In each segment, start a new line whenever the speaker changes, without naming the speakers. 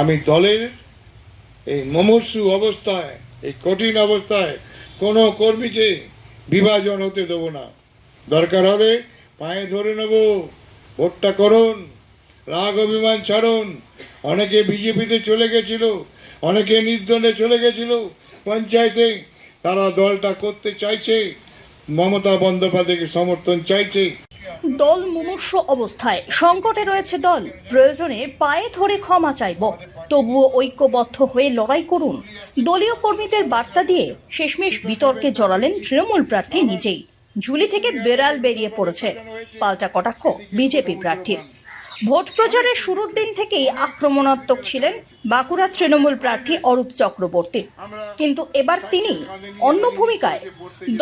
আমি দলের এই মমস্যু অবস্থায়, এই কঠিন অবস্থায় কোনো কর্মীকে বিভাজন হতে দেবো না। দরকার হবে পায়ে ধরে নেব, ভোটটা করুন, রাগ অভিমান ছাড়ুন। অনেকে বিজেপিতে চলে গেছিল, অনেকে নির্দনে চলে গেছিল। পঞ্চায়েতে তারা দলটা করতে চাইছে, মমতা বন্দ্যোপাধ্যায়কে সমর্থন চাইছে।
দল মুমূর্ষ অবস্থায়। সংকটে রয়েছে দল। প্রয়োজনে পায়ে ধরে ক্ষমা চাইব। তবুও ঐক্যবদ্ধ হয়ে লড়াই করুন। দলীয় কর্মীদের বার্তা দিয়ে শেষমেশ বিতর্কে জড়ালেন তৃণমূল প্রার্থী নিজেই। ঝুলি থেকে বেড়াল বেরিয়ে পড়েছে। পাল্টা কটাক্ষ বিজেপি প্রার্থীর। ভোট প্রচারের শুরুর দিন থেকেই আক্রমণাত্মক ছিলেন বাঁকুড়া তৃণমূল প্রার্থী অরূপ চক্রবর্তী। কিন্তু এবার তিনি অন্য ভূমিকায়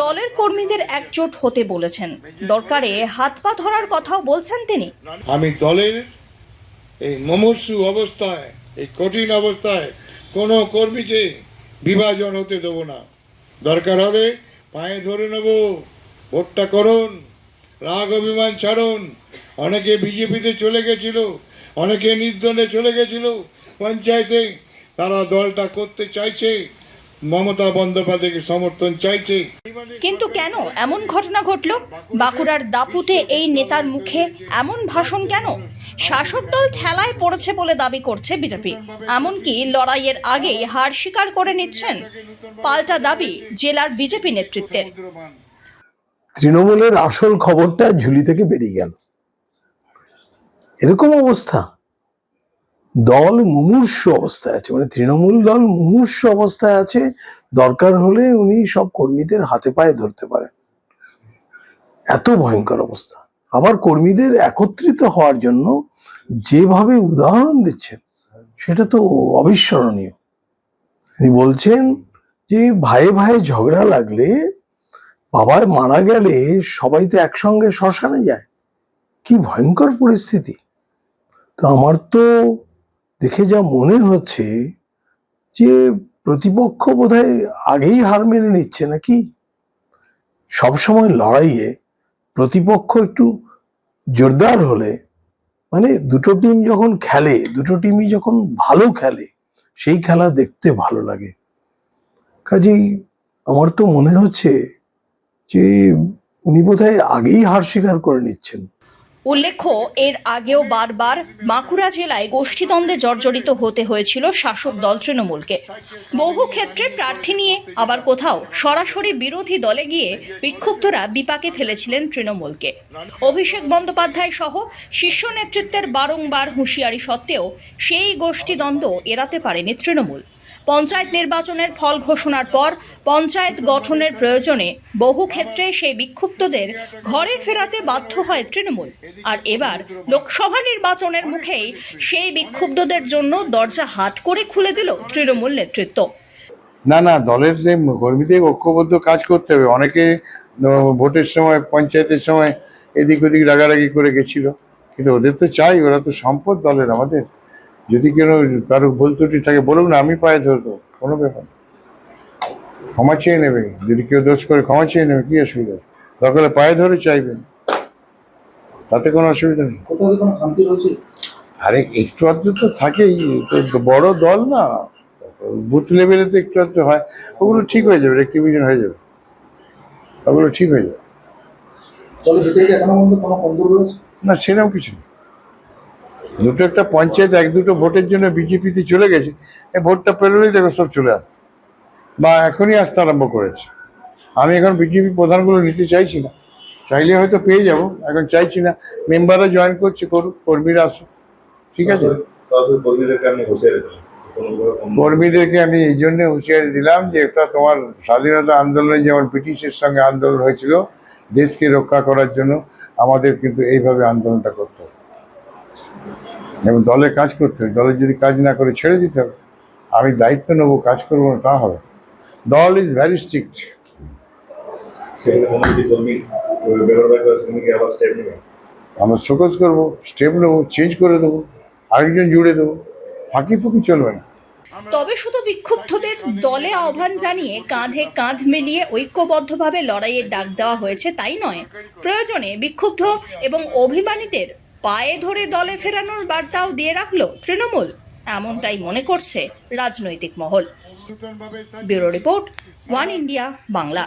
দলের কর্মীদের একজোট হতে বলেছেন। দরকারে হাত পা ধরার কথাও বলছেন তিনি।
আমি দলের এই মমস্যু অবস্থায়, এই কঠিন অবস্থায় কোনো কর্মীকে বিভাজন হতে দেবো না। দরকার হবে পায়ে ধরে নেব, ভোটটা করুন। রাগ অভিমান ছাড়ুন। অনেকে বিজেপিতে চলে গেছিল, অনেকে নির্দনে চলে গেছিল। পঞ্চায়েতে তারা দলটা করতে চাইছে, মমতা বন্দ্যোপাধ্যায়কে সমর্থন চাইছে।
কিন্তু কেন এমন ঘটনা ঘটল? বাঁকুড়ার দাপুটে এই নেতার মুখে এমন ভাষণ কেন? শাসক দল ঠেলায় পড়েছে বলে দাবি করছে বিজেপি। এমনকি লড়াইয়ের আগেই হার স্বীকার করে নিচ্ছেন। পাল্টা দাবি জেলার বিজেপি নেতৃত্বের।
তৃণমূলের আসল খবরটা ঝুলি থেকে বেরিয়ে গেল। এরকম অবস্থা। দল মুমূর্ষ অবস্থায় আছে। মানে তৃণমূল দল মুমূর্ষ অবস্থায় আছে। দরকার হলে উনি সব কর্মীদের হাতে পায়ে ধরতে পারেন। এত ভয়ঙ্কর অবস্থা। আবার কর্মীদের একত্রিত হওয়ার জন্য যেভাবে উদাহরণ দিচ্ছেন, সেটা তো অবিস্মরণীয়। তিনি বলছেন যে ভাইয়ে ভাইয়ে ঝগড়া লাগলে বাবায় মারা গেলে সবাই তো একসঙ্গে শ্মশানে যায়। কি ভয়ঙ্কর পরিস্থিতি। তো আমার তো দেখে যা মনে হচ্ছে যে প্রতিপক্ষ বোধহয় আগেই হার মেনে নিচ্ছে নাকি? সবসময় লড়াইয়ে প্রতিপক্ষ একটু জোরদার হলে মানে দুটো টিম যখন খেলে, দুটো টিমই যখন ভালো খেলে, সেই খেলা দেখতে ভালো লাগে। কাজেই আমার তো মনে হচ্ছে যে উনি বোধহয় আগেই হার স্বীকার করে নিচ্ছেন।
উল্লেখ্য, এর আগেও বারবার বাঁকুড়া জেলায় গোষ্ঠীদ্বন্দ্বে জর্জরিত হতে হয়েছিল শাসক দল তৃণমূলকে। বহু ক্ষেত্রে প্রার্থী নিয়ে আবার কোথাও সরাসরি বিরোধী দলে গিয়ে বিক্ষুব্ধরা বিপাকে ফেলেছিলেন তৃণমূলকে। অভিষেক বন্দ্যোপাধ্যায় সহ শীর্ষ নেতৃত্বের বারংবার হুঁশিয়ারি সত্ত্বেও সেই গোষ্ঠীদ্বন্দ্ব এড়াতে পারেনি তৃণমূল। পঞ্চায়েত নির্বাচনের ফল ঘোষণার পর পঞ্চায়েত গঠনের প্রয়োজনে বহু ক্ষেত্রে সেই বিক্ষুব্ধদের ঘরে ফেরাতে বাধ্য হয় তৃণমূল। আর এবার লোকসভা নির্বাচনের মুখেই সেই বিক্ষুব্ধদের জন্য দরজা হাট করে খুলে দিল তৃণমূল নেতৃত্ব।
না না, দলের যে কর্মীদের ঐক্যবদ্ধ কাজ করতে হবে, অনেকে ভোটের সময়, পঞ্চায়েতের সময় এদিক ওদিক রাগারাগি করে গেছিল। কিন্তু ওদের তো চাই, ওরা তো সম্পদ দলের আমাদের। যদি কেন কারও ভুল ত্রুটি থাকে বলুক না আমি পায়ে ধরবো কোনো ব্যাপার ক্ষমা চেয়ে নেবে যদি কেউ দোষ করে ক্ষমা চেয়ে নেবে কি অসুবিধা? দরকার পায়ে ধরে চাইবেন তাতে কোনো অসুবিধা নেই। আরে একটু আধটু তো থাকেই তো বড় দল না বুথ লেভেলে তো একটু আধটু হয় ওগুলো ঠিক হয়ে যাবে রেক্টিভিশন হয়ে যাবে ওগুলো ঠিক হয়ে যাবে। না সেরকম কিছু নেই। দুটো একটা পঞ্চায়েত, এক দুটো ভোটের জন্য বিজেপিতে চলে গেছে, এই ভোটটা পেরোলেই দেখো সব চলে আসে। বা এখনই আসতে আরম্ভ করেছে। আমি এখন বিজেপি প্রধানগুলো নিতে চাইছি না। চাইলে হয়তো পেয়ে যাব, এখন চাইছি না। মেম্বাররা জয়েন করছে, করুক, কর্মীরা আসুক। ঠিক আছে?
কর্মীদেরকে
আমি এই জন্য হুঁশিয়ারি দিলাম যে একটা তোমার স্বাধীনতা আন্দোলনে যেমন ব্রিটিশের সঙ্গে আন্দোলন হয়েছিল, দেশকে রক্ষা করার জন্য আমাদের কিন্তু এইভাবে আন্দোলনটা করতে হবে। এবং দলে কাজ করতে হবে। দলে যদি কাজ না করে ছেড়ে দিতে হবে আমি দায়িত্ব নেব কাজ করব না তা হবে দল ইজ ভ্যারি স্ট্রিক্ট আমরা শোকজ করব স্টেপ নেব চেঞ্জ করে দেবো আরেকজন জুড়ে দেবো ফাঁকি ফুঁকি চলবে না।
তবে শুধু বিক্ষুব্ধদের দলে আহ্বান জানিয়ে কাঁধে কাঁধ মিলিয়ে ঐক্যবদ্ধভাবে লড়াইয়ের ডাক দেওয়া হয়েছে তাই নয়। প্রয়োজনে বিক্ষুব্ধ এবং অভিমানীদের পায়ে ধরে দলে ফেরানোর বার্তাও দিয়ে রাখল তৃণমূল। এমনটাই মনে করছে রাজনৈতিক মহল। Bureau report, One India Bangla.